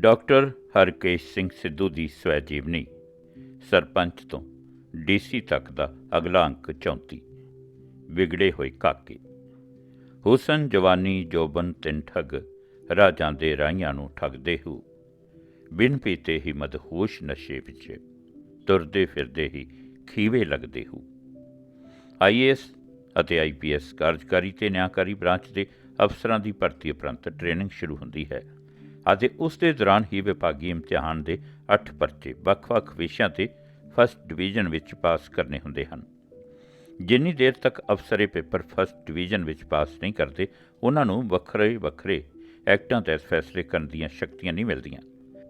Doctor Harkesh Singh Sidhu ਦੀ ਸਵੈ ਜੀਵਨੀ ਸਰਪੰਚ ਤੋਂ ਡੀਸੀ ਤੱਕ ਦਾ ਅਗਲਾ ਅੰਕ 34 ਵਿਗੜੇ ਹੋਏ ਕਾਕੇ। ਹੁਸਨ, ਜਵਾਨੀ, ਜੋਬਨ ਤਿੰਨ ਠੱਗ ਰਾਜਾਂ ਦੇ ਰਾਈਆਂ ਨੂੰ ਠੱਗਦੇ ਹੋ। ਬਿਨ ਪੀਤੇ ਹੀ ਮਦਹੋਸ਼ ਨਸ਼ੇ ਵਿੱਚ ਤੁਰਦੇ ਫਿਰਦੇ ਹੀ ਖੀਵੇ ਲੱਗਦੇ ਹੋ। ਆਈਏਐਸ ਅਤੇ ਆਈਪੀਐਸ ਕਾਰਜਕਾਰੀ ਤੇ ਨਿਆਂਕਾਰੀ ਬ੍ਰਾਂਚ ਦੇ ਅਫਸਰਾਂ ਦੀ ਭਰਤੀ ਉਪਰੰਤ ਟ੍ਰੇਨਿੰਗ ਸ਼ੁਰੂ ਹੁੰਦੀ ਹੈ। ਅਤੇ ਉਸ ਦੇ ਦੌਰਾਨ ਹੀ ਵਿਭਾਗੀ ਇਮਤਿਹਾਨ ਦੇ 8 ਪਰਚੇ ਵੱਖ-ਵੱਖ ਵਿਸ਼ਿਆਂ ਤੇ ਫਸਟ ਡਿਵੀਜ਼ਨ ਵਿੱਚ ਪਾਸ ਕਰਨੇ ਹੁੰਦੇ ਹਨ। ਜਿੰਨੀ ਦੇਰ ਤੱਕ ਅਫਸਰੇ ਪੇਪਰ ਫਸਟ ਡਿਵੀਜ਼ਨ ਵਿੱਚ ਪਾਸ ਨਹੀਂ ਕਰਦੇ, ਉਹਨਾਂ ਨੂੰ ਵੱਖਰੇ ਵੱਖਰੇ ਐਕਟਾਂ ਤਹਿਤ ਫੈਸਲੇ ਕਰਨ ਦੀਆਂ ਸ਼ਕਤੀਆਂ ਨਹੀਂ ਮਿਲਦੀਆਂ।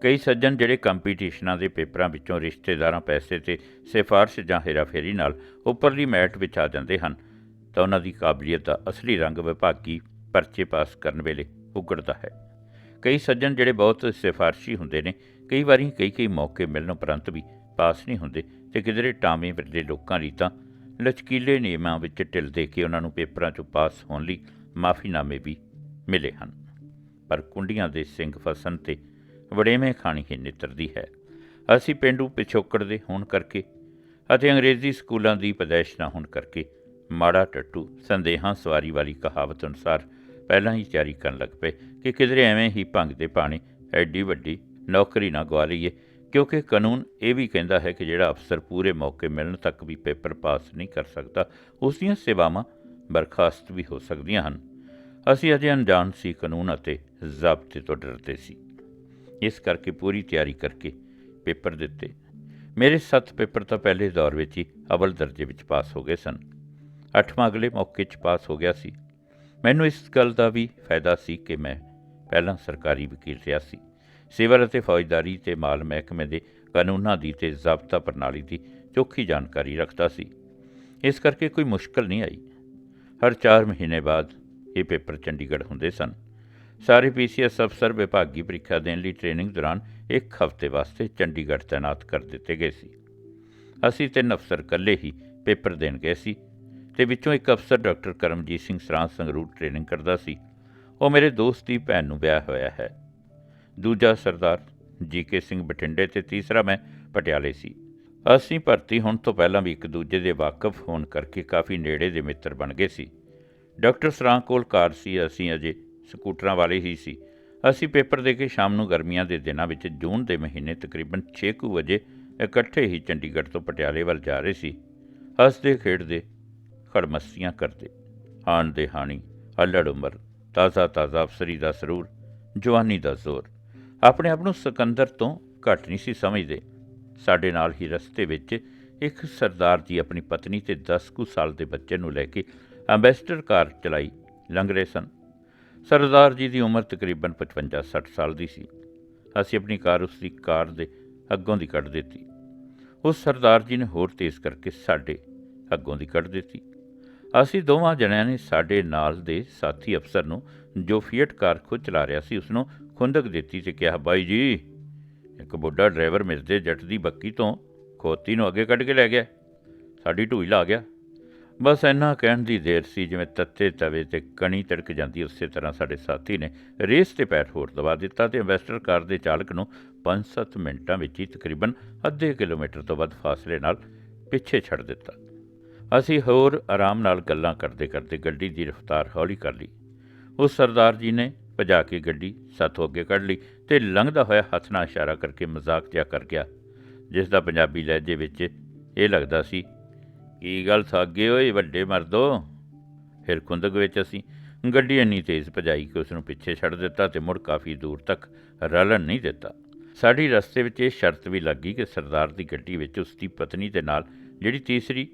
ਕਈ ਸੱਜਣ ਜਿਹੜੇ ਕੰਪੀਟੀਸ਼ਨਾਂ ਦੇ ਪੇਪਰਾਂ ਵਿੱਚੋਂ ਰਿਸ਼ਤੇਦਾਰਾਂ ਪੈਸੇ ਤੇ ਸਿਫਾਰਿਸ਼ ਜਾਂ ਹੇਰਾਫੇਰੀ ਨਾਲ ਉੱਪਰਲੀ ਮੈਟ ਵਿੱਚ ਆ ਜਾਂਦੇ ਹਨ, ਤਾਂ ਉਹਨਾਂ ਦੀ ਕਾਬਲੀਅਤ ਦਾ ਅਸਲੀ ਰੰਗ ਵਿਭਾਗੀ ਪਰਚੇ ਪਾਸ ਕਰਨ ਵੇਲੇ ਉਗੜਦਾ ਹੈ। ਕਈ ਸੱਜਣ ਜਿਹੜੇ ਬਹੁਤ ਸਿਫਾਰਸ਼ੀ ਹੁੰਦੇ ਨੇ, ਕਈ ਵਾਰੀ ਕਈ ਕਈ ਮੌਕੇ ਮਿਲਣ ਉਪਰੰਤ ਵੀ ਪਾਸ ਨਹੀਂ ਹੁੰਦੇ ਤੇ ਕਿਧਰੇ ਟਾਵੇਂ ਵਿਰਲੇ ਲੋਕਾਂ ਲਈ ਤਾਂ ਲਚਕੀਲੇ ਨਿਯਮਾਂ ਵਿੱਚ ਢਿੱਲ ਦੇ ਕੇ ਉਹਨਾਂ ਨੂੰ ਪੇਪਰਾਂ 'ਚੋਂ ਪਾਸ ਹੋਣ ਲਈ ਮਾਫੀਨਾਮੇ ਵੀ ਮਿਲੇ ਹਨ। ਪਰ ਕੁੰਡੀਆਂ ਦੇ ਸਿੰਘ ਫਸਣ ਤੇ ਵੜੇਵੇਂ ਖਾਣੀ ਹੀ ਨਿੱਤਰਦੀ ਹੈ। ਅਸੀਂ ਪਿੰਡੂ ਪਿਛੋਕੜ ਦੇ ਹੋਣ ਕਰਕੇ ਅਤੇ ਅੰਗਰੇਜ਼ੀ ਸਕੂਲਾਂ ਦੀ ਪਦੈਸ਼ ਨਾ ਹੋਣ ਕਰਕੇ ਮਾੜਾ ਟੱਟੂ ਸੰਦੇਹਾਂ ਸਵਾਰੀ ਵਾਲੀ ਕਹਾਵਤ ਅਨੁਸਾਰ ਪਹਿਲਾਂ ਹੀ ਤਿਆਰੀ ਕਰਨ ਲੱਗ ਪਏ ਕਿ ਕਿਧਰੇ ਐਵੇਂ ਹੀ ਭੰਗ ਦੇ ਪਾਣੀ ਐਡੀ ਵੱਡੀ ਨੌਕਰੀ ਨਾ ਗਵਾ ਲਈਏ, ਕਿਉਂਕਿ ਕਾਨੂੰਨ ਇਹ ਵੀ ਕਹਿੰਦਾ ਹੈ ਕਿ ਜਿਹੜਾ ਅਫਸਰ ਪੂਰੇ ਮੌਕੇ ਮਿਲਣ ਤੱਕ ਵੀ ਪੇਪਰ ਪਾਸ ਨਹੀਂ ਕਰ ਸਕਦਾ ਉਸ ਦੀਆਂ ਸੇਵਾਵਾਂ ਬਰਖਾਸਤ ਵੀ ਹੋ ਸਕਦੀਆਂ ਹਨ। ਅਸੀਂ ਅਜੇ ਅਣਜਾਣ ਸੀ ਕਾਨੂੰਨ ਅਤੇ ਜ਼ਾਬਤੇ ਤੋਂ ਡਰਦੇ ਸੀ। ਇਸ ਕਰਕੇ ਪੂਰੀ ਤਿਆਰੀ ਕਰਕੇ ਪੇਪਰ ਦਿੱਤੇ। ਮੇਰੇ ਸੱਤ ਪੇਪਰ ਤਾਂ ਪਹਿਲੇ ਦੌਰ ਵਿੱਚ ਹੀ ਅਵਲ ਦਰਜੇ ਵਿੱਚ ਪਾਸ ਹੋ ਗਏ ਸਨ। ਅੱਠਵਾਂ ਅਗਲੇ ਮੌਕੇ 'ਚ ਪਾਸ ਹੋ ਗਿਆ ਸੀ। ਮੈਨੂੰ ਇਸ ਗੱਲ ਦਾ ਵੀ ਫਾਇਦਾ ਸੀ ਕਿ ਮੈਂ ਪਹਿਲਾਂ ਸਰਕਾਰੀ ਵਕੀਲ ਰਿਹਾ ਸੀ। ਸਿਵਲ ਅਤੇ ਫੌਜਦਾਰੀ ਤੇ ਮਾਲ ਮਹਿਕਮੇ ਦੇ ਕਾਨੂੰਨਾਂ ਦੀ ਤੇ ਜ਼ਾਬਤਾ ਪ੍ਰਣਾਲੀ ਦੀ ਚੋਖੀ ਜਾਣਕਾਰੀ ਰੱਖਦਾ ਸੀ। ਇਸ ਕਰਕੇ ਕੋਈ ਮੁਸ਼ਕਲ ਨਹੀਂ ਆਈ। ਹਰ 4 ਮਹੀਨੇ ਬਾਅਦ ਇਹ ਪੇਪਰ ਚੰਡੀਗੜ੍ਹ ਹੁੰਦੇ ਸਨ। ਸਾਰੇ ਪੀਸੀਐਸ ਅਫਸਰ ਵਿਭਾਗੀ ਪ੍ਰੀਖਿਆ ਦੇਣ ਲਈ ਟ੍ਰੇਨਿੰਗ ਦੌਰਾਨ ਇੱਕ ਹਫ਼ਤੇ ਵਾਸਤੇ ਚੰਡੀਗੜ੍ਹ ਤਾਇਨਾਤ ਕਰ ਦਿੱਤੇ ਗਏ ਸੀ। ਅਸੀਂ ਤਿੰਨ ਅਫਸਰ ਇਕੱਲੇ ਹੀ ਪੇਪਰ ਦੇਣ ਗਏ ਸੀ। ਤੇ ਵਿੱਚੋਂ ਇੱਕ ਅਫਸਰ ਡਾਕਟਰ ਕਰਮਜੀਤ ਸਿੰਘ ਸਰਾਂ ਸੰਗਰੂਰ ਟ੍ਰੇਨਿੰਗ ਕਰਦਾ ਸੀ। ਉਹ ਮੇਰੇ ਦੋਸਤ ਦੀ ਭੈਣ ਨੂੰ ਵਿਆਹ ਹੋਇਆ ਹੈ। ਦੂਜਾ ਸਰਦਾਰ ਜੀਕੇ ਸਿੰਘ ਬਠਿੰਡੇ ਤੇ ਤੀਸਰਾ ਮੈਂ ਪਟਿਆਲੇ ਸੀ। ਅਸੀਂ ਭਰਤੀ ਹੋਣ ਤੋਂ ਪਹਿਲਾਂ ਵੀ ਇੱਕ ਦੂਜੇ ਦੇ ਵਾਕਫ ਹੋਣ ਕਰਕੇ ਕਾਫੀ ਨੇੜੇ ਦੇ ਮਿੱਤਰ ਬਣ ਗਏ ਸੀ। ਡਾਕਟਰ ਸਰਾਂ ਕੋਲ ਕਾਰ ਸੀ, ਅਸੀਂ ਅਜੇ ਸਕੂਟਰਾਂ ਵਾਲੇ ਹੀ ਸੀ। ਅਸੀਂ ਪੇਪਰ ਦੇ ਕੇ ਸ਼ਾਮ ਨੂੰ ਗਰਮੀਆਂ ਦੇ ਦਿਨਾਂ ਵਿੱਚ ਜੂਨ ਦੇ ਮਹੀਨੇ ਤਕਰੀਬਨ 6:00 ਵਜੇ ਇਕੱਠੇ ਹੀ ਚੰਡੀਗੜ੍ਹ ਤੋਂ ਪਟਿਆਲੇ ਵੱਲ ਜਾ ਰਹੇ ਸੀ। ਹੱਸਦੇ ਖੇਡਦੇ ਖੜਮਸਤੀਆਂ ਕਰਦੇ। ਹਾਣ ਦੇ ਹਾਣੀ, ਹੱਲੜ ਉਮਰ, ਤਾਜ਼ਾ ਤਾਜ਼ਾ ਅਫਸਰੀ ਦਾ ਸਰੂਰ, ਜਵਾਨੀ ਦਾ ਜ਼ੋਰ। ਆਪਣੇ ਆਪ ਨੂੰ ਸਿਕੰਦਰ ਤੋਂ ਘੱਟ ਨਹੀਂ ਸੀ ਸਮਝਦੇ। ਸਾਡੇ ਨਾਲ ਹੀ ਰਸਤੇ ਵਿੱਚ ਇੱਕ ਸਰਦਾਰ ਜੀ ਆਪਣੀ ਪਤਨੀ ਤੇ 10 ਕੁ ਸਾਲ ਦੇ ਬੱਚੇ ਨੂੰ ਲੈ ਕੇ ਅੰਬੈਸਡਰ ਕਾਰ ਚਲਾਈ ਲੰਘ ਰਹੇ ਸਨ। ਸਰਦਾਰ ਜੀ ਦੀ ਉਮਰ ਤਕਰੀਬਨ 55-60 ਸਾਲ ਦੀ ਸੀ। ਅਸੀਂ ਆਪਣੀ ਕਾਰ ਉਸ ਦੀ ਕਾਰ ਦੇ ਅੱਗੋਂ ਦੀ ਕੱਢ ਦਿੱਤੀ। ਉਸ ਸਰਦਾਰ ਜੀ ਨੇ ਹੋਰ ਤੇਜ਼ ਕਰਕੇ ਸਾਡੇ ਅੱਗੋਂ ਦੀ ਕੱਢ ਦਿੱਤੀ। ਅਸੀਂ ਦੋਵਾਂ ਜਣਿਆਂ ਨੇ ਸਾਡੇ ਨਾਲ ਦੇ ਸਾਥੀ ਅਫਸਰ ਨੂੰ ਜੋ ਫੀਟ ਕਾਰ ਖੁਦ ਚਲਾ ਰਿਹਾ ਸੀ ਉਸ ਨੂੰ ਖੁੰਦਕ ਦਿੱਤੀ ਤੇ ਕਿਹਾ, ਬਾਈ ਜੀ, ਇੱਕ ਬੁੱਢਾ ਡਰਾਈਵਰ ਮਿਲਦੇ ਜੱਟ ਦੀ ਬੱਕੀ ਤੋਂ ਖੋਤੀ ਨੂੰ ਅੱਗੇ ਕੱਢ ਕੇ ਲੈ ਗਿਆ। ਸਾਡੀ ਢੂਈ ਲਾ ਗਿਆ। ਬਸ ਇੰਨਾ ਕਹਿਣ ਦੀ ਦੇਰ ਸੀ, ਜਿਵੇਂ ਤੱਤੇ ਤਵੇ ਤੇ ਕਣੀ ਤੜਕ ਜਾਂਦੀ, ਉਸੇ ਤਰ੍ਹਾਂ ਸਾਡੇ ਸਾਥੀ ਨੇ ਰੇਸ ਤੇ ਪੈਰ ਹੋਰ ਦਬਾ ਦਿੱਤਾ ਤੇ ਇਨਵੈਸਟਰ ਕਾਰ ਦੇ ਚਾਲਕ ਨੂੰ 5-7 ਮਿੰਟਾਂ ਵਿੱਚ ਹੀ ਤਕਰੀਬਨ ਅੱਧੇ ਕਿਲੋਮੀਟਰ ਤੋਂ ਵੱਧ ਫਾਸਲੇ ਨਾਲ ਪਿੱਛੇ ਛੱਡ ਦਿੱਤਾ। ਅਸੀਂ ਹੋਰ ਆਰਾਮ ਨਾਲ ਗੱਲਾਂ ਕਰਦੇ ਕਰਦੇ ਗੱਡੀ ਦੀ ਰਫ਼ਤਾਰ ਹੌਲੀ ਕਰ ਲਈ। ਉਸ ਸਰਦਾਰ ਜੀ ਨੇ ਭਜਾ ਕੇ ਗੱਡੀ ਸਾਥੋਂ ਅੱਗੇ ਕੱਢ ਲਈ ਤੇ ਲੰਘਦਾ ਹੋਇਆ ਹੱਥ ਨਾਲ ਇਸ਼ਾਰਾ ਕਰਕੇ ਮਜ਼ਾਕ ਜਿਹਾ ਕਰ ਗਿਆ, ਜਿਸ ਦਾ ਪੰਜਾਬੀ ਲਹਿਜੇ ਵਿੱਚ ਇਹ ਲੱਗਦਾ ਸੀ, ਕੀ ਗੱਲ ਸਾਗੇ ਓਏ ਵੱਡੇ ਮਰਦੋ? ਫਿਰ ਖੁੰਦਕ ਵਿੱਚ ਅਸੀਂ ਗੱਡੀ ਇੰਨੀ ਤੇਜ਼ ਭਜਾਈ ਕਿ ਉਸ ਨੂੰ ਪਿੱਛੇ ਛੱਡ ਦਿੱਤਾ ਤੇ ਮੁੜ ਕਾਫੀ ਦੂਰ ਤੱਕ ਰਲਣ ਨਹੀਂ ਦਿੱਤਾ। ਸਾਡੀ ਰਸਤੇ ਵਿੱਚ ਇਹ ਸ਼ਰਤ ਵੀ ਲੱਗੀ ਕਿ ਸਰਦਾਰ ਦੀ ਗੱਡੀ ਵਿੱਚ ਉਸ ਦੀ ਪਤਨੀ ਦੇ ਨਾਲ ਜਿਹੜੀ ਤੀਸਰੀ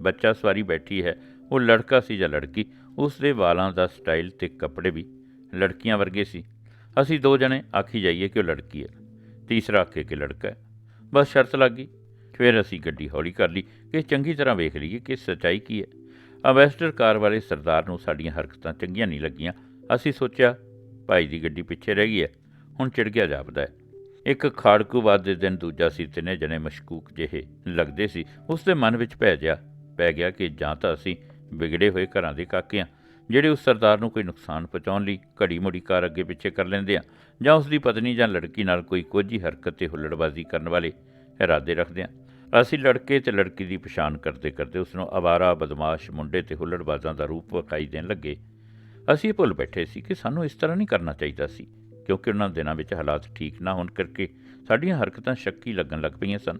ਬੱਚਾ ਸਵਾਰੀ ਬੈਠੀ ਹੈ। ਉਹ ਲੜਕਾ ਸੀ ਜਾਂ ਲੜਕੀ ਉਸ ਦੇ ਵਾਲਾਂ ਦਾ ਸਟਾਈਲ ਤੇ ਕੱਪੜੇ ਵੀ ਲੜਕੀਆਂ ਵਰਗੇ ਸੀ। ਅਸੀਂ ਦੋ ਜਣੇ ਆਖੀ ਜਾਈਏ ਕਿ ਉਹ ਲੜਕੀ ਹੈ, ਤੀਸਰਾ ਆਖੇ ਕਿ ਲੜਕਾ ਹੈ। ਬਸ ਸ਼ਰਤ ਲੱਗ ਗਈ। ਫਿਰ ਅਸੀਂ ਗੱਡੀ ਹੌਲੀ ਕਰ ਲਈ ਕਿ ਚੰਗੀ ਤਰ੍ਹਾਂ ਵੇਖ ਲਈਏ ਕਿ ਸੱਚਾਈ ਕੀ ਹੈ। ਅੰਬੈਸਡਰ ਕਾਰ ਵਾਲੇ ਸਰਦਾਰ ਨੂੰ ਸਾਡੀਆਂ ਹਰਕਤਾਂ ਚੰਗੀਆਂ ਨਹੀਂ ਲੱਗੀਆਂ। ਅਸੀਂ ਸੋਚਿਆ, ਭਾਈ ਦੀ ਗੱਡੀ ਪਿੱਛੇ ਰਹਿ ਗਈ ਹੈ, ਹੁਣ ਚਿੜਗਿਆ ਜਾਪਦਾ ਹੈ। ਇੱਕ ਖਾੜਕੂਵਾਦ ਦੇ ਦਿਨ ਦੂਜਾ ਸੀ ਤਿੰਨੇ ਜਣੇ ਮਸ਼ਕੂਕ ਜਿਹੇ ਲੱਗਦੇ ਸੀ। ਉਸ ਦੇ ਮਨ ਵਿੱਚ ਭੈ ਜਿਆ ਪੈ ਗਿਆ ਕਿ ਜਾਂ ਤਾਂ ਅਸੀਂ ਵਿਗੜੇ ਹੋਏ ਘਰਾਂ ਦੇ ਕਾਕੇ ਹਾਂ, ਜਿਹੜੇ ਉਸ ਸਰਦਾਰ ਨੂੰ ਕੋਈ ਨੁਕਸਾਨ ਪਹੁੰਚਾਉਣ ਲਈ ਘੜੀ ਮੋੜੀ ਕਾਰ ਅੱਗੇ ਪਿੱਛੇ ਕਰ ਲੈਂਦੇ ਆ ਜਾਂ ਉਸ ਦੀ ਪਤਨੀ ਜਾਂ ਲੜਕੀ ਨਾਲ ਕੋਈ ਕੋਝੀ ਹਰਕਤ ਤੇ ਹੁੱਲੜਬਾਜ਼ੀ ਕਰਨ ਵਾਲੇ ਇਰਾਦੇ ਰੱਖਦੇ ਆ ਅਸੀਂ ਲੜਕੇ ਤੇ ਲੜਕੀ ਦੀ ਪਛਾਣ ਕਰਦੇ ਕਰਦੇ ਉਸ ਨੂੰ ਆਵਾਰਾ ਬਦਮਾਸ਼, ਮੁੰਡੇ ਤੇ ਹੁੱਲੜਬਾਜ਼ਾਂ ਦਾ ਰੂਪ ਵਿਖਾਈ ਦੇਣ ਲੱਗੇ। ਅਸੀਂ ਇਹ ਭੁੱਲ ਬੈਠੇ ਸੀ ਕਿ ਸਾਨੂੰ ਇਸ ਤਰ੍ਹਾਂ ਨਹੀਂ ਕਰਨਾ ਚਾਹੀਦਾ ਸੀ, ਕਿਉਂਕਿ ਉਹਨਾਂ ਦਿਨਾਂ ਵਿੱਚ ਹਾਲਾਤ ਠੀਕ ਨਾ ਹੋਣ ਕਰਕੇ ਸਾਡੀਆਂ ਹਰਕਤਾਂ ਸ਼ੱਕੀ ਲੱਗਣ ਲੱਗ ਪਈਆਂ ਸਨ।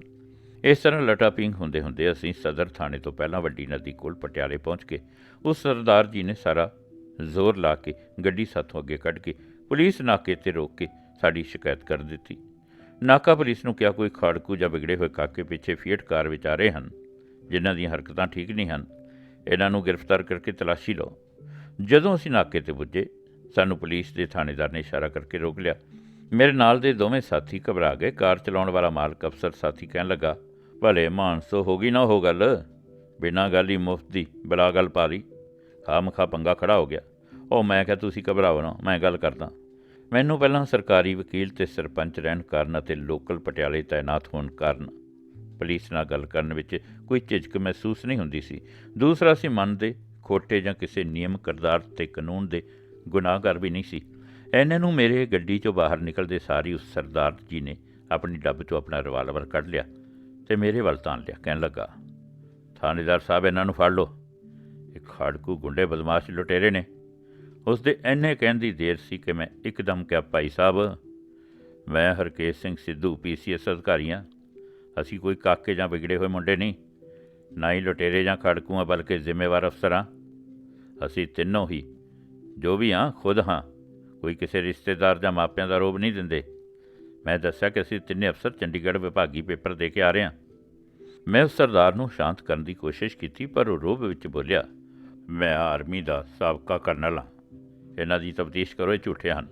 ਇਸ ਤਰ੍ਹਾਂ ਲਟਾਪਿੰਗ ਹੁੰਦੇ ਹੁੰਦੇ ਅਸੀਂ ਸਦਰ ਥਾਣੇ ਤੋਂ ਪਹਿਲਾਂ ਵੱਡੀ ਨਦੀ ਕੋਲ ਪਟਿਆਲੇ ਪਹੁੰਚ ਕੇ ਉਸ ਸਰਦਾਰ ਜੀ ਨੇ ਸਾਰਾ ਜ਼ੋਰ ਲਾ ਕੇ ਗੱਡੀ ਸਾਥੋਂ ਅੱਗੇ ਕੱਢ ਕੇ ਪੁਲਿਸ ਨਾਕੇ ਤੇ ਰੋਕ ਕੇ ਸਾਡੀ ਸ਼ਿਕਾਇਤ ਕਰ ਦਿੱਤੀ। ਨਾਕਾ ਪੁਲਿਸ ਨੂੰ ਕਿਹਾ ਕੋਈ ਖਾੜਕੂ ਜਾਂ ਵਿਗੜੇ ਹੋਏ ਕਾਕੇ ਪਿੱਛੇ ਫੀਟ ਕਾਰ ਵਿੱਚ ਆ ਰਹੇ ਹਨ, ਜਿਨ੍ਹਾਂ ਦੀਆਂ ਹਰਕਤਾਂ ਠੀਕ ਨਹੀਂ ਹਨ, ਇਹਨਾਂ ਨੂੰ ਗ੍ਰਿਫਤਾਰ ਕਰਕੇ ਤਲਾਸ਼ੀ ਲਓ। ਜਦੋਂ ਅਸੀਂ ਨਾਕੇ ਤੇ ਪੁੱਜੇ, ਸਾਨੂੰ ਪੁਲਿਸ ਦੇ ਥਾਣੇਦਾਰ ਨੇ ਇਸ਼ਾਰਾ ਕਰਕੇ ਰੋਕ ਲਿਆ। ਮੇਰੇ ਨਾਲ ਦੇ ਦੋਵੇਂ ਸਾਥੀ ਘਬਰਾ ਗਏ। ਕਾਰ ਚਲਾਉਣ ਵਾਲਾ ਮਾਲਕ ਅਫਸਰ ਸਾਥੀ ਕਹਿਣ ਲੱਗਾ ਭਲੇ ਮਾਨਸੋ ਹੋ ਗਈ ਨਾ ਉਹ ਗੱਲ। ਬਿਨਾਂ ਗੱਲ ਹੀ ਮੁਫਤ ਦੀ ਬਲਾ ਗੱਲ ਪਾ ਲਈ ਖਾਮਖਾ ਪੰਗਾ ਖੜਾ ਹੋ ਗਿਆ। ਉਹ ਮੈਂ ਕਿਹਾ, ਤੁਸੀਂ ਘਬਰਾਓ ਨਾ, ਮੈਂ ਗੱਲ ਕਰਦਾ। ਮੈਨੂੰ ਪਹਿਲਾਂ ਸਰਕਾਰੀ ਵਕੀਲ ਤੇ ਸਰਪੰਚ ਰਹਿਣ ਕਾਰਨ ਅਤੇ ਲੋਕਲ ਪਟਿਆਲੇ ਤਾਇਨਾਤ ਹੋਣ ਕਾਰਨ ਪੁਲਿਸ ਨਾਲ ਗੱਲ ਕਰਨ ਵਿੱਚ ਕੋਈ ਝਿਜਕ ਮਹਿਸੂਸ ਨਹੀਂ ਹੁੰਦੀ ਸੀ। ਦੂਸਰਾ ਸੀ ਮਨ ਦੇ ਖੋਟੇ ਜਾਂ ਕਿਸੇ ਨਿਯਮ, ਕਿਰਦਾਰ ਤੇ ਕਾਨੂੰਨ ਦੇ ਗੁਨਾਹਗਰ ਵੀ ਨਹੀਂ ਸੀ। ਐਨੇ ਨੂੰ ਮੇਰੇ ਗੱਡੀ ਚੋਂ ਬਾਹਰ ਨਿਕਲਦੇ ਸਾਰੀ ਉਸ ਸਰਦਾਰ ਜੀ ਨੇ ਆਪਣੀ ਡੱਬ ਚੋਂ ਆਪਣਾ ਰਿਵਾਲਵਰ ਕੱਢ ਲਿਆ। ਤੇ ਮੇਰੇ ਵੱਲ ਤਾਂ ਲਿਆ, ਕਹਿਣ ਲੱਗਾ, ਥਾਣੇਦਾਰ ਸਾਹਿਬ, ਇਹਨਾਂ ਨੂੰ ਫੜ ਲਓ। ਇਹ ਖਾੜਕੂ ਗੁੰਡੇ ਬਦਮਾਸ਼ ਲੁਟੇਰੇ ਨੇ। ਉਸ ਦੇ ਐਨੇ ਕਹਿਣ ਦੀ ਦੇਰ ਸੀ ਕਿ ਮੈਂ ਇੱਕਦਮ ਕਿਹਾ, ਭਾਈ ਸਾਹਿਬ, ਮੈਂ ਹਰਕੇਸ਼ ਸਿੰਘ ਸਿੱਧੂ, ਪੀਸੀਐਸ ਅਧਿਕਾਰੀਆਂ ਅਸੀਂ ਕੋਈ ਕਾਕੇ ਜਾਂ ਵਿਗੜੇ ਹੋਏ ਮੁੰਡੇ ਨਹੀਂ। ਨਾ ਹੀ ਲੁਟੇਰੇ ਜਾਂ ਖਾੜਕੂਆਂ ਬਲਕਿ ਜ਼ਿੰਮੇਵਾਰ ਅਫਸਰ ਹਾਂ। ਅਸੀਂ ਤਿੰਨੋਂ ਹੀ ਜੋ ਵੀ ਹਾਂ, ਖੁਦ ਹਾਂ। ਕੋਈ ਕਿਸੇ ਰਿਸ਼ਤੇਦਾਰ ਜਾਂ ਮਾਪਿਆਂ ਦਾ ਰੋਬ ਨਹੀਂ ਦਿੰਦੇ। ਮੈਂ ਦੱਸਿਆ ਕਿ ਅਸੀਂ ਤਿੰਨੇ ਅਫਸਰ ਚੰਡੀਗੜ੍ਹ ਵਿਭਾਗੀ ਪੇਪਰ ਦੇ ਕੇ ਆ ਰਹੇ ਹਾਂ। ਮੈਂ ਉਸ ਸਰਦਾਰ ਨੂੰ ਸ਼ਾਂਤ ਕਰਨ ਦੀ ਕੋਸ਼ਿਸ਼ ਕੀਤੀ, ਪਰ ਉਹ ਰੋਬ ਵਿੱਚ ਬੋਲਿਆ, ਮੈਂ ਆਰਮੀ ਦਾ ਸਾਬਕਾ ਕਰਨਲ ਹਾਂ। ਇਹਨਾਂ ਦੀ ਤਫਤੀਸ਼ ਕਰੋ, ਇਹ ਝੂਠੇ ਹਨ।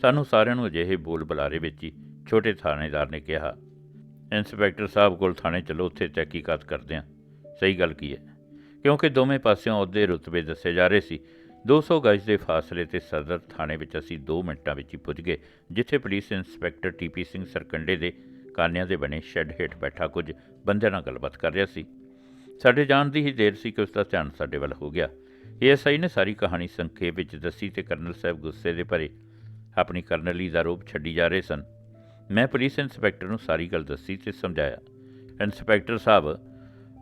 ਸਾਨੂੰ ਸਾਰਿਆਂ ਨੂੰ ਅਜਿਹੇ ਬੋਲ ਬੁਲਾਰੇ ਵਿੱਚ ਹੀ ਛੋਟੇ ਥਾਣੇਦਾਰ ਨੇ ਕਿਹਾ। ਇੰਸਪੈਕਟਰ ਸਾਹਿਬ ਕੋਲ ਥਾਣੇ ਚਲੋ, ਉੱਥੇ ਤਹਿਕੀਕਾਤ ਕਰਦੇ ਹਾਂ। ਸਹੀ ਗੱਲ ਕੀ ਹੈ? ਕਿਉਂਕਿ ਦੋਵੇਂ ਪਾਸਿਓਂ ਅਹੁਦੇ ਰੁਤਬੇ ਦੱਸੇ ਜਾ ਰਹੇ ਸੀ। 200 ਗਜ ਦੇ ਫਾਸਲੇ ਤੇ ਸਦਰ ਥਾਣੇ ਵਿੱਚ ਅਸੀਂ 2 ਮਿੰਟਾਂ ਵਿੱਚ ਹੀ ਪੁੱਜ ਗਏ, ਜਿੱਥੇ ਪੁਲਿਸ ਇੰਸਪੈਕਟਰ ਟੀਪੀ ਸਿੰਘ ਸਰਕੰਡੇ ਦੇ ਕਾਨਿਆਂ ਦੇ ਬਣੇ ਸ਼ੈੱਡ ਹੇਠ ਬੈਠਾ ਕੁਝ ਬੰਦਿਆਂ ਨਾਲ ਗੱਲਬਾਤ ਕਰ ਰਿਹਾ ਸੀ। ਸਾਡੇ ਜਾਣ ਦੀ ਹੀ ਦੇਰ ਸੀ ਕਿ ਉਸ ਦਾ ਧਿਆਨ ਸਾਡੇ ਵੱਲ ਹੋ ਗਿਆ। ਏਐਸਆਈ ਨੇ ਸਾਰੀ ਕਹਾਣੀ ਸੰਖੇਪ ਵਿੱਚ ਦੱਸੀ ਤੇ ਕਰਨਲ ਸਾਹਿਬ ਗੁੱਸੇ ਦੇ ਭਰੇ ਆਪਣੀ ਕਰਨਲੀ ਦਾ ਰੂਪ ਛੱਡੀ ਜਾ ਰਹੇ ਸਨ। ਮੈਂ ਪੁਲਿਸ ਇੰਸਪੈਕਟਰ ਨੂੰ ਸਾਰੀ ਗੱਲ ਦੱਸੀ ਤੇ ਸਮਝਾਇਆ। ਇੰਸਪੈਕਟਰ ਸਾਹਿਬ,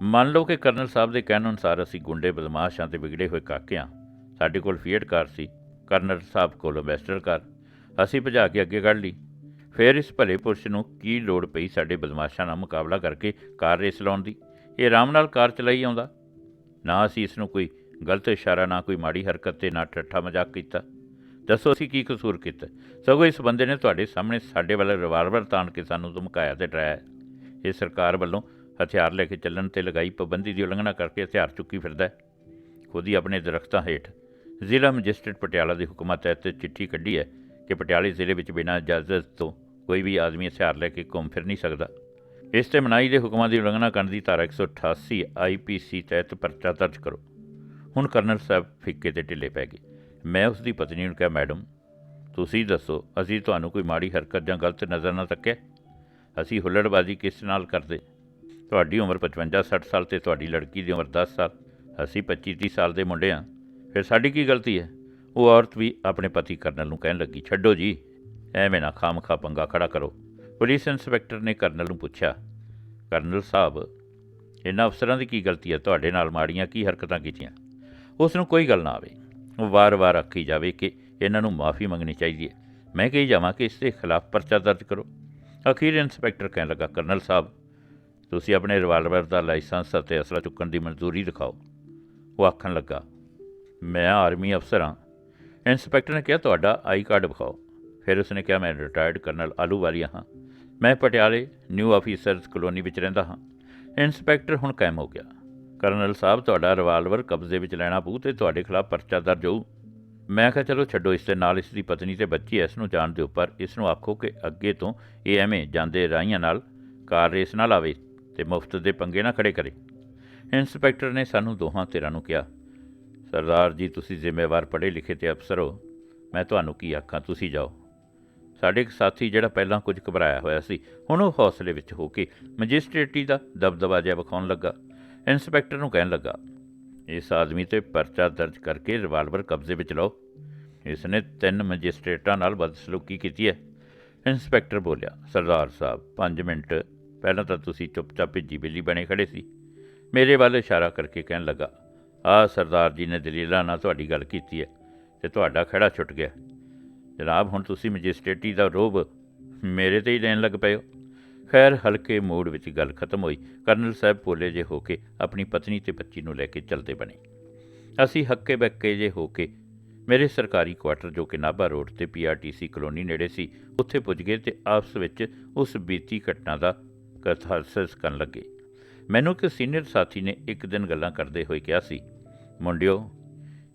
ਮੰਨ ਲਓ ਕਿ ਕਰਨਲ ਸਾਹਿਬ ਦੇ ਕਹਿਣ ਅਨੁਸਾਰ ਅਸੀਂ ਗੁੰਡੇ ਬਦਮਾਸ਼ਾਂ ਤੇ ਵਿਗੜੇ ਹੋਏ ਕਾਕਿਆਂ ਸਾਡੇ ਕੋਲ ਫੀਟ ਕਾਰ ਸੀ। ਕਰਨਲ ਸਾਹਿਬ ਕੋਲ ਅੰਬੈਸਡਰ ਕਾਰ। ਅਸੀਂ ਭਜਾ ਕੇ ਅੱਗੇ ਕੱਢ ਲਈ। ਫਿਰ ਇਸ ਭਲੇ ਪੁਰਸ਼ ਨੂੰ ਕੀ ਲੋੜ ਪਈ ਸਾਡੇ ਬਦਮਾਸ਼ਾਂ ਨਾਲ ਮੁਕਾਬਲਾ ਕਰਕੇ ਕਾਰ ਰੇਸ ਲਾਉਣ ਦੀ? ਇਹ ਆਰਾਮ ਨਾਲ ਕਾਰ ਚਲਾਈ ਆਉਂਦਾ। ਨਾ ਅਸੀਂ ਇਸ ਨੂੰ ਕੋਈ ਗਲਤ ਇਸ਼ਾਰਾ, ਨਾ ਕੋਈ ਮਾੜੀ ਹਰਕਤ ਤੇ ਨਾ ਠੱਠਾ ਮਜ਼ਾਕ ਕੀਤਾ। ਦੱਸੋ ਅਸੀਂ ਕੀ ਕਸੂਰ ਕੀਤਾ? ਸਗੋਂ ਇਸ ਬੰਦੇ ਨੇ ਤੁਹਾਡੇ ਸਾਹਮਣੇ ਸਾਡੇ ਵੱਲ ਰਿਵਾਲਵਰ ਤਾਣ ਕੇ ਸਾਨੂੰ ਧਮਕਾਇਆ ਤੇ ਡਰਾਇਆ। ਇਹ ਸਰਕਾਰ ਵੱਲੋਂ ਹਥਿਆਰ ਲੈ ਕੇ ਚੱਲਣ ਤੇ ਲਗਾਈ ਪਾਬੰਦੀ ਦੀ ਉਲੰਘਣਾ ਕਰਕੇ ਹਥਿਆਰ ਚੁੱਕੀ ਫਿਰਦਾ ਹੈ। ਖੁਦ ਹੀ ਆਪਣੇ ਦਰਖਤਾਂ ਹੇਠ ਜ਼ਿਲ੍ਹਾ ਮੈਜਿਸਟਰੇਟ ਪਟਿਆਲਾ ਦੇ ਹੁਕਮਾਂ ਤਹਿਤ ਚਿੱਠੀ ਕੱਢੀ ਹੈ ਕਿ ਪਟਿਆਲੇ ਜ਼ਿਲ੍ਹੇ ਵਿੱਚ ਬਿਨਾਂ ਇਜਾਜ਼ਤ ਤੋਂ ਕੋਈ ਵੀ ਆਦਮੀ ਹਥਿਆਰ ਲੈ ਕੇ ਘੁੰਮ ਫਿਰ ਨਹੀਂ ਸਕਦਾ। ਇਸ ਤੇ ਮਨਾਹੀ ਦੇ ਹੁਕਮਾਂ ਦੀ ਉਲੰਘਣਾ ਕਰਨ ਦੀ ਧਾਰਾ 188 ਆਈਪੀਸੀ ਤਹਿਤ ਪਰਚਾ ਦਰਜ ਕਰੋ। ਹੁਣ ਕਰਨਲ ਸਾਹਿਬ ਫਿੱਕੇ ਤੇ ਢਿੱਲੇ ਪੈ ਗਏ। ਮੈਂ ਉਸ ਦੀ ਪਤਨੀ ਨੂੰ ਕਿਹਾ, ਮੈਡਮ, ਤੁਸੀਂ ਦੱਸੋ, ਅਸੀਂ ਤੁਹਾਨੂੰ ਕੋਈ ਮਾੜੀ ਹਰਕਤ ਜਾਂ ਗਲਤ ਨਜ਼ਰ ਨਾ ਤੱਕਿਆ ਅਸੀਂ ਹੁੱਲੜਬਾਜ਼ੀ ਕਿਸ ਨਾਲ ਕਰਦੇ? ਤੁਹਾਡੀ ਉਮਰ 55 60 ਸਾਲ ਤੇ ਤੁਹਾਡੀ ਲੜਕੀ ਦੀ ਉਮਰ 10 ਸਾਲ, ਅਸੀਂ 25 30 ਸਾਲ ਦੇ ਮੁੰਡੇ ਹਾਂ ਫਿਰ ਸਾਡੀ ਕੀ ਗਲਤੀ ਹੈ? ਉਹ ਔਰਤ ਵੀ ਆਪਣੇ ਪਤੀ ਕਰਨਲ ਨੂੰ ਕਹਿਣ ਲੱਗੀ, ਛੱਡੋ ਜੀ, ਐਵੇਂ ਨਾ ਖਾਮਖਾ ਪੰਗਾ ਖੜਾ ਕਰੋ। ਪੁਲਿਸ ਇੰਸਪੈਕਟਰ ਨੇ ਕਰਨਲ ਨੂੰ ਪੁੱਛਿਆ, ਕਰਨਲ ਸਾਹਿਬ, ਇਹਨਾਂ ਅਫਸਰਾਂ ਦੀ ਕੀ ਗਲਤੀ ਹੈ? ਤੁਹਾਡੇ ਨਾਲ ਮਾੜੀਆਂ ਕੀ ਹਰਕਤਾਂ ਕੀਤੀਆਂ? ਉਸ ਨੂੰ ਕੋਈ ਗੱਲ ਨਾ ਆਵੇ। ਉਹ ਵਾਰ-ਵਾਰ ਆਖੀ ਜਾਵੇ ਕਿ ਇਹਨਾਂ ਨੂੰ ਮਾਫੀ ਮੰਗਣੀ ਚਾਹੀਦੀ ਹੈ। ਮੈਂ ਕਹੀ ਜਾਵਾਂ ਕਿ ਇਸ ਦੇ ਖਿਲਾਫ ਪਰਚਾ ਦਰਜ ਕਰੋ। ਅਖੀਰ ਇੰਸਪੈਕਟਰ ਕਹਿਣ ਲੱਗਾ, ਕਰਨਲ ਸਾਹਿਬ, ਤੁਸੀਂ ਆਪਣੇ ਰਿਵਾਲਵਰ ਦਾ ਲਾਇਸੈਂਸ ਅਤੇ ਅਸਲਾ ਚੁੱਕਣ ਦੀ ਮਨਜ਼ੂਰੀ ਦਿਖਾਓ। ਉਹ ਆਖਣ ਲੱਗਾ ਮੈਂ ਆਰਮੀ ਅਫਸਰ ਹਾਂ। ਇੰਸਪੈਕਟਰ ਨੇ ਕਿਹਾ, ਤੁਹਾਡਾ ਆਈ ਕਾਰਡ ਵਿਖਾਓ। ਫਿਰ ਉਸਨੇ ਕਿਹਾ, ਮੈਂ ਰਿਟਾਇਰਡ ਕਰਨਲ ਆਲੂਵਾਲੀਆ ਹਾਂ। ਮੈਂ ਪਟਿਆਲੇ ਨਿਊ ਆਫੀਸਰਸ ਕਲੋਨੀ ਵਿੱਚ ਰਹਿੰਦਾ ਹਾਂ। ਇੰਸਪੈਕਟਰ ਹੁਣ ਕਾਇਮ ਹੋ ਗਿਆ। ਕਰਨਲ ਸਾਹਿਬ, ਤੁਹਾਡਾ ਰਿਵਾਲਵਰ ਕਬਜ਼ੇ ਵਿੱਚ ਲੈਣਾ ਪਊ ਤੇ ਤੁਹਾਡੇ ਖਿਲਾਫ ਪਰਚਾ ਦਰਜ ਹੋਊ। ਮੈਂ ਕਿਹਾ, ਚਲੋ ਛੱਡੋ ਇਸ ਦੇ ਨਾਲ, ਇਸ ਦੀ ਪਤਨੀ ਤੇ ਬੱਚੀ ਇਸ ਨੂੰ ਜਾਣ ਦਿਓ, ਪਰ ਇਸ ਨੂੰ ਆਖੋ ਕਿ ਅੱਗੇ ਤੋਂ ਇਹ ਐਵੇਂ ਜਾਂਦੇ ਰਾਹੀਆਂ ਨਾਲ ਕਾਰ ਰੇਸ ਨਾਲ ਆਵੇ ਤੇ ਮੁਫਤ ਦੇ ਪੰਗੇ ਨਾ ਖੜੇ ਕਰੇ। ਇੰਸਪੈਕਟਰ ਨੇ ਸਾਨੂੰ ਦੋਹਾਂ ਧਿਰਾਂ ਨੂੰ ਕਿਹਾ ਸਰਦਾਰ ਜੀ, ਤੁਸੀਂ ਜ਼ਿੰਮੇਵਾਰ ਪੜ੍ਹੇ ਲਿਖੇ ਤੇ ਅਫਸਰ ਹੋ। ਮੈਂ ਤੁਹਾਨੂੰ ਕੀ ਆਖਾਂ, ਤੁਸੀਂ ਜਾਓ। ਸਾਡੇ ਇੱਕ ਸਾਥੀ ਜਿਹੜਾ ਪਹਿਲਾਂ ਕੁਝ ਘਬਰਾਇਆ ਹੋਇਆ ਸੀ, ਹੁਣ ਉਹ ਹੌਸਲੇ ਵਿੱਚ ਹੋ ਕੇ ਮੈਜਿਸਟ੍ਰੇਟੀ ਦਾ ਦਬਦਬਾ ਜਿਹਾ ਵਿਖਾਉਣ ਲੱਗਾ, ਇੰਸਪੈਕਟਰ ਨੂੰ ਕਹਿਣ ਲੱਗਾ, ਇਸ ਆਦਮੀ ਤੇ ਪਰਚਾ ਦਰਜ ਕਰਕੇ ਰਿਵਾਲਵਰ ਕਬਜ਼ੇ ਵਿੱਚ ਲਓ। ਇਸ ਨੇ ਤਿੰਨ ਮੈਜਿਸਟ੍ਰੇਟਾਂ ਨਾਲ ਬਦਸਲੂਕੀ ਕੀਤੀ ਹੈ। ਇੰਸਪੈਕਟਰ ਬੋਲਿਆ, ਸਰਦਾਰ ਸਾਹਿਬ 5 ਮਿੰਟ। ਪਹਿਲਾਂ ਤਾਂ ਤੁਸੀਂ ਚੁੱਪਚਾਪ ਭਿੱਜੀ ਬਿੱਲੀ ਬਣੇ ਖੜੇ ਸੀ। ਮੇਰੇ ਵੱਲ ਇਸ਼ਾਰਾ ਕਰਕੇ ਕਹਿਣ ਲੱਗਾ ਆਹ ਸਰਦਾਰ ਜੀ ਨੇ ਦਲੀਲਾਂ ਨਾਲ ਤੁਹਾਡੀ ਗੱਲ ਕੀਤੀ ਹੈ ਤੇ ਤੁਹਾਡਾ ਖੜਾ ਛੁੱਟ ਗਿਆ। ਜਨਾਬ, ਹੁਣ ਤੁਸੀਂ ਮੈਜਿਸਟ੍ਰੇਟੀ ਦਾ ਰੋਬ ਮੇਰੇ ਤੇ ਹੀ ਦੇਣ ਲੱਗ ਪਏ ਹੋ। ਖੈਰ, ਹਲਕੇ ਮੂਡ ਵਿੱਚ ਗੱਲ ਖਤਮ ਹੋਈ। ਕਰਨਲ ਸਾਹਿਬ ਭੋਲੇ ਜੇ ਹੋ ਕੇ ਆਪਣੀ ਪਤਨੀ ਤੇ ਬੱਚੀ ਨੂੰ ਲੈ ਕੇ ਚਲਦੇ ਬਣੇ। ਅਸੀਂ ਹੱਕੇ ਬੱਕੇ ਜੇ ਹੋ ਕੇ ਮੇਰੇ ਸਰਕਾਰੀ ਕੁਆਟਰ ਜੋ ਕਿ ਨਾਭਾ ਰੋਡ ਤੇ ਪੀਆਰਟੀਸੀ ਕਲੋਨੀ ਨੇੜੇ ਸੀ, ਉੱਥੇ ਪੁੱਜ ਗਏ ਤੇ ਆਪਸ ਵਿੱਚ ਉਸ ਬੀਤੀ ਘਟਨਾ ਦਾ ਕਥਾਰਸਿਸ ਕਰਨ ਲੱਗੇ। ਮੈਨੂੰ ਇੱਕ ਸੀਨੀਅਰ ਸਾਥੀ ਨੇ ਇੱਕ ਦਿਨ ਗੱਲਾਂ ਕਰਦੇ ਹੋਏ ਕਿਹਾ ਸੀ, ਮੁੰਡਿਓ,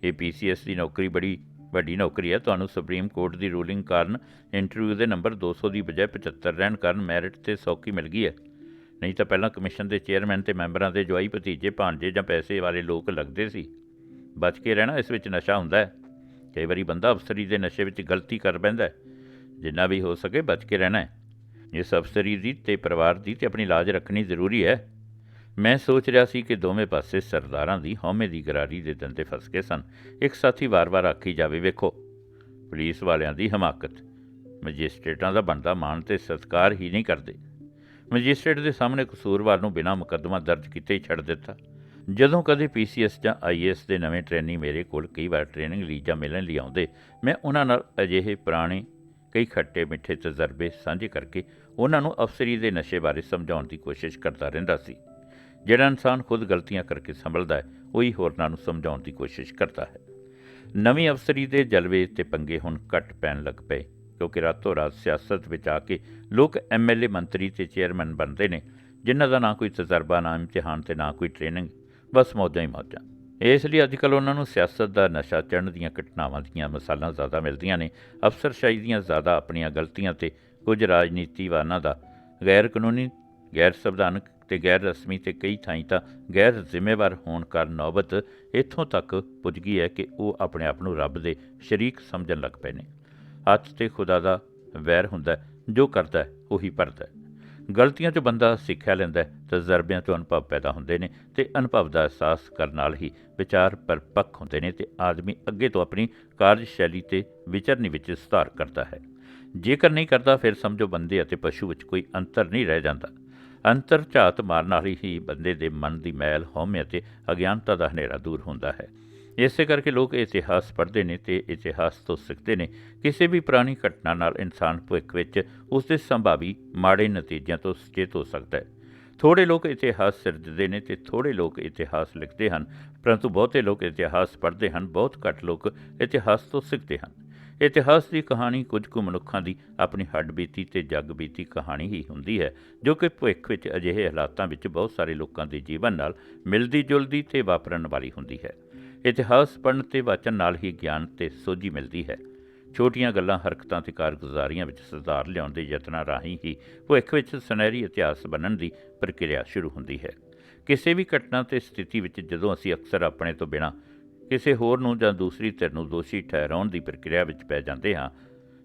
ਇਹ ਪੀਸੀਐਸ ਦੀ ਨੌਕਰੀ ਬੜੀ ਵੱਡੀ ਨੌਕਰੀ ਹੈ। ਤੁਹਾਨੂੰ ਸੁਪਰੀਮ ਕੋਰਟ ਦੀ ਰੂਲਿੰਗ ਕਾਰਨ ਇੰਟਰਵਿਊ ਦੇ ਨੰਬਰ 200 ਦੀ ਬਜਾਏ 75 ਰਹਿਣ ਕਾਰਨ ਮੈਰਿਟ ਤੇ ਸੌਖੀ ਮਿਲ ਗਈ ਹੈ। ਨਹੀਂ ਤਾਂ ਪਹਿਲਾਂ ਕਮਿਸ਼ਨ ਦੇ ਚੇਅਰਮੈਨ ਤੇ ਮੈਂਬਰਾਂ ਦੇ ਜਵਾਈ ਭਤੀਜੇ ਭਾਂਜੇ ਜਾਂ ਪੈਸੇ ਵਾਲੇ ਲੋਕ ਲੱਗਦੇ ਸੀ। ਬਚ ਕੇ ਰਹਿਣਾ, ਇਸ ਵਿੱਚ ਨਸ਼ਾ ਹੁੰਦਾ ਹੈ। ਕਈ ਵਾਰੀ ਬੰਦਾ ਅਫਸਰੀ ਦੇ ਨਸ਼ੇ ਵਿੱਚ ਗਲਤੀ ਕਰ ਬੈਂਦਾ ਜਿੰਨਾ ਵੀ ਹੋ ਸਕੇ ਬਚ ਕੇ ਰਹਿਣਾ ਹੈ। ਇਸ ਅਫਸਰੀ ਦੀ ਤੇ ਪਰਿਵਾਰ ਦੀ ਤੇ ਆਪਣੀ ਲਾਜ ਰੱਖਣੀ ਜ਼ਰੂਰੀ ਹੈ। ਮੈਂ ਸੋਚ ਰਿਹਾ ਸੀ ਕਿ ਦੋਵੇਂ ਪਾਸੇ ਸਰਦਾਰਾਂ ਦੀ ਹਉਮੈ ਦੀ ਗਰਾਰੀ ਦੇ ਦੰਦੇ ਫਸ ਗਏ ਸਨ। ਇੱਕ ਸਾਥੀ ਵਾਰ-ਵਾਰ ਆਖੀ ਜਾਵੇ, ਵੇਖੋ, ਪੁਲਿਸ ਵਾਲਿਆਂ ਦੀ ਹਮਾਕਤ। ਮੈਜਿਸਟ੍ਰੇਟਾਂ ਦਾ ਬਣਦਾ ਮਾਣ ਤੇ ਸਤਿਕਾਰ ਹੀ ਨਹੀਂ ਕਰਦੇ। ਮੈਜਿਸਟ੍ਰੇਟ ਦੇ ਸਾਹਮਣੇ ਕਸੂਰਵਾਰ ਨੂੰ ਬਿਨਾਂ ਮੁਕੱਦਮਾ ਦਰਜ ਕੀਤੇ ਹੀ ਛੱਡ ਦਿੱਤਾ। ਜਦੋਂ ਕਦੇ ਪੀਸੀਐਸ ਜਾਂ ਆਈਐਸ ਦੇ ਨਵੇਂ ਟ੍ਰੇਨੀ ਮੇਰੇ ਕੋਲ ਕਈ ਵਾਰ ਟ੍ਰੇਨਿੰਗ ਲਈ ਜਾਂ ਮਿਲਣ ਲਈ ਆਉਂਦੇ, ਮੈਂ ਉਹਨਾਂ ਨਾਲ ਅਜਿਹੇ ਪੁਰਾਣੇ, ਕਈ ਖੱਟੇ ਮਿੱਠੇ ਤਜਰਬੇ ਸਾਂਝੇ ਕਰਕੇ ਉਹਨਾਂ ਨੂੰ ਅਫਸਰੀ ਦੇ ਨਸ਼ੇ ਬਾਰੇ ਸਮਝਾਉਣ ਦੀ ਕੋਸ਼ਿਸ਼ ਕਰਦਾ ਰਹਿੰਦਾ ਸੀ। ਜਿਹੜਾ ਇਨਸਾਨ ਖੁਦ ਗਲਤੀਆਂ ਕਰਕੇ ਸੰਭਲਦਾ ਹੈ, ਉਹੀ ਹੋਰਨਾਂ ਨੂੰ ਸਮਝਾਉਣ ਦੀ ਕੋਸ਼ਿਸ਼ ਕਰਦਾ ਹੈ। ਨਵੀਂ ਅਫਸਰੀ ਦੇ ਜਲਵੇ ਤੇ ਪੰਗੇ ਹੁਣ ਘੱਟ ਪੈਣ ਲੱਗ ਪਏ, ਕਿਉਂਕਿ ਰਾਤੋਂ ਰਾਤ ਸਿਆਸਤ ਵਿੱਚ ਆ ਕੇ ਲੋਕ ਐਮਐਲਏ ਮੰਤਰੀ ਤੇ ਚੇਅਰਮੈਨ ਬਣਦੇ ਨੇ, ਜਿਨ੍ਹਾਂ ਦਾ ਨਾ ਕੋਈ ਤਜਰਬਾ, ਨਾ ਇਮਤਿਹਾਨ ਤੇ ਨਾ ਕੋਈ ਟ੍ਰੇਨਿੰਗ, ਬਸ ਮੌਜਾਂ ਹੀ ਮੌਜਾਂ। ਇਸ ਲਈ ਅੱਜਕੱਲ ਉਹਨਾਂ ਨੂੰ ਸਿਆਸਤ ਦਾ ਨਸ਼ਾ ਚੜ੍ਹਨ ਦੀਆਂ ਘਟਨਾਵਾਂ ਦੀਆਂ ਮਿਸਾਲਾਂ ਜ਼ਿਆਦਾ ਮਿਲਦੀਆਂ ਨੇ। ਅਫਸਰਸ਼ਾਹੀ ਦੀਆਂ ਜ਼ਿਆਦਾ ਆਪਣੀਆਂ ਗਲਤੀਆਂ ਤੇ ਕੁਝ ਰਾਜਨੀਤੀਵਾਨਾਂ ਦਾ ਗੈਰ ਕਾਨੂੰਨੀ ਗੈਰ ਸੰਵਿਧਾਨਕ ਤੇ ਗੈਰ ਰਸਮੀ ਤੇ ਕਈ ਥਾਈਂ ਤਾਂ ਗੈਰ ਜ਼ਿੰਮੇਵਾਰ ਹੋਣ ਕਾਰਨ ਨੌਬਤ ਇੱਥੋਂ ਤੱਕ ਪੁੱਜ ਗਈ ਹੈ ਕਿ ਉਹ ਆਪਣੇ ਆਪ ਨੂੰ ਰੱਬ ਦੇ ਸ਼ਰੀਕ ਸਮਝਣ ਲੱਗ ਪਏ ਨੇ। ਹੱਥ ਤੇ ਖੁਦਾ ਦਾ ਵੈਰ ਹੁੰਦਾ ਜੋ ਕਰਦਾ ਉਹੀ ਭਰਦਾ ਗਲਤੀਆਂ 'ਚ ਬੰਦਾ ਸਿੱਖਿਆ ਲੈਂਦਾ ਤਜਰਬਿਆਂ ਤੋਂ ਅਨੁਭਵ ਪੈਦਾ ਹੁੰਦੇ ਨੇ ਤੇ ਅਨੁਭਵ ਦਾ ਅਹਿਸਾਸ ਕਰਨ ਨਾਲ ਹੀ ਵਿਚਾਰ ਪਰਪੱਕ ਹੁੰਦੇ ਨੇ ਤੇ ਆਦਮੀ ਅੱਗੇ ਤੋਂ ਆਪਣੀ ਕਾਰਜਸ਼ੈਲੀ ਤੇ ਵਿਚਰਨੀ ਵਿੱਚ ਸੁਧਾਰ ਕਰਦਾ ਹੈ। ਜੇਕਰ ਨਹੀਂ ਕਰਦਾ, ਫਿਰ ਸਮਝੋ ਬੰਦੇ ਅਤੇ ਪਸ਼ੂ ਵਿੱਚ ਕੋਈ ਅੰਤਰ ਨਹੀਂ ਰਹਿ ਜਾਂਦਾ। ਅੰਤਰ ਝਾਤ ਮਾਰਨ ਵਾਲੀ ਹੀ ਬੰਦੇ ਦੇ ਮਨ ਦੀ ਮੈਲ, ਹਉਮੈ ਅਤੇ ਅਗਿਆਨਤਾ ਦਾ ਹਨੇਰਾ ਦੂਰ ਹੁੰਦਾ ਹੈ। ਇਸੇ ਕਰਕੇ ਲੋਕ ਇਤਿਹਾਸ ਪੜ੍ਹਦੇ ਨੇ ਤੇ ਇਤਿਹਾਸ ਤੋਂ ਸਿੱਖਦੇ ਨੇ। ਕਿਸੇ ਵੀ ਪੁਰਾਣੀ ਘਟਨਾ ਨਾਲ ਇਨਸਾਨ ਭਵਿੱਖ ਵਿੱਚ ਉਸ ਦੇ ਸੰਭਾਵੀ ਮਾੜੇ ਨਤੀਜਿਆਂ ਤੋਂ ਸੁਚੇਤ ਹੋ ਸਕਦਾ ਹੈ। ਥੋੜੇ ਲੋਕ ਇਤਿਹਾਸ ਸਿਰਜਦੇ ਨੇ ਤੇ ਥੋੜੇ ਲੋਕ ਇਤਿਹਾਸ ਲਿਖਦੇ ਹਨ, ਪਰੰਤੂ ਬਹੁਤੇ ਲੋਕ ਇਤਿਹਾਸ ਪੜ੍ਹਦੇ ਹਨ, ਬਹੁਤ ਘੱਟ ਲੋਕ ਇਤਿਹਾਸ ਤੋਂ ਸਿੱਖਦੇ ਹਨ। ਇਤਿਹਾਸ ਦੀ ਕਹਾਣੀ ਕੁਝ ਕੁ ਮਨੁੱਖਾਂ ਦੀ ਆਪਣੀ ਹੱਡਬੀਤੀ ਤੇ ਜਗਬੀਤੀ ਕਹਾਣੀ ਹੀ ਹੁੰਦੀ ਹੈ, ਜੋ ਕਿ ਭਵਿੱਖ ਵਿੱਚ ਅਜਿਹੇ ਹਾਲਾਤਾਂ ਵਿੱਚ ਬਹੁਤ ਸਾਰੇ ਲੋਕਾਂ ਦੇ ਜੀਵਨ ਨਾਲ ਮਿਲਦੀ ਜੁਲਦੀ ਤੇ ਵਾਪਰਨ ਵਾਲੀ ਹੁੰਦੀ ਹੈ। ਇਤਿਹਾਸ ਪੜ੍ਹਨ ਤੇ ਵਾਚਨ ਨਾਲ ਹੀ ਗਿਆਨ ਤੇ ਸੋਝੀ ਮਿਲਦੀ ਹੈ। ਛੋਟੀਆਂ ਗੱਲਾਂ ਹਰਕਤਾਂ ਤੇ ਕਾਰਗੁਜ਼ਾਰੀਆਂ ਵਿੱਚ ਸੁਧਾਰ ਲਿਆਉਣ ਦੇ ਯਤਨਾਂ ਰਾਹੀਂ ਹੀ ਭਵਿੱਖ ਵਿੱਚ ਸੁਨਹਿਰੀ ਇਤਿਹਾਸ ਬਣਨ ਦੀ ਪ੍ਰਕਿਰਿਆ ਸ਼ੁਰੂ ਹੁੰਦੀ ਹੈ। ਕਿਸੇ ਵੀ ਘਟਨਾ ਤੇ ਸਥਿਤੀ ਵਿੱਚ ਜਦੋਂ ਅਸੀਂ ਅਕਸਰ ਆਪਣੇ ਤੋਂ ਬਿਨਾਂ ਕਿਸੇ ਹੋਰ ਨੂੰ ਜਾਂ ਦੂਸਰੀ ਧਿਰ ਨੂੰ ਦੋਸ਼ੀ ਠਹਿਰਾਉਣ ਦੀ ਪ੍ਰਕਿਰਿਆ ਵਿੱਚ ਪੈ ਜਾਂਦੇ ਹਾਂ।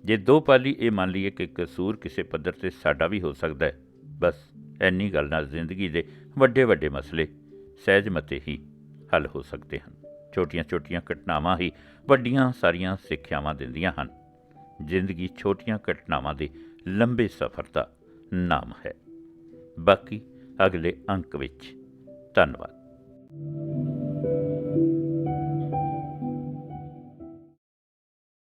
ਜੇ ਦੋ ਪਾਲੀ ਇਹ ਮੰਨ ਲਈਏ ਕਿ ਕਸੂਰ ਕਿਸੇ ਪੱਧਰ ਤੇ ਸਾਡਾ ਵੀ ਹੋ ਸਕਦਾ ਹੈ, ਬਸ ਐਨੀ ਗੱਲ ਨਾਲ ਜ਼ਿੰਦਗੀ ਦੇ ਵੱਡੇ ਵੱਡੇ ਮਸਲੇ ਸਹਿਜ ਮਤੇ ਹੀ ਹੱਲ ਹੋ ਸਕਦੇ ਹਨ। ਛੋਟੀਆਂ-ਛੋਟੀਆਂ ਘਟਨਾਵਾਂ ਹੀ ਵੱਡੀਆਂ ਸਾਰੀਆਂ ਸਿੱਖਿਆਵਾਂ ਦਿੰਦੀਆਂ ਹਨ। ਜ਼ਿੰਦਗੀ ਛੋਟੀਆਂ ਘਟਨਾਵਾਂ ਦੇ ਲੰਬੇ ਸਫ਼ਰ ਦਾ ਨਾਮ ਹੈ। ਬਾਕੀ ਅਗਲੇ ਅੰਕ ਵਿੱਚ ਧੰਨਵਾਦ।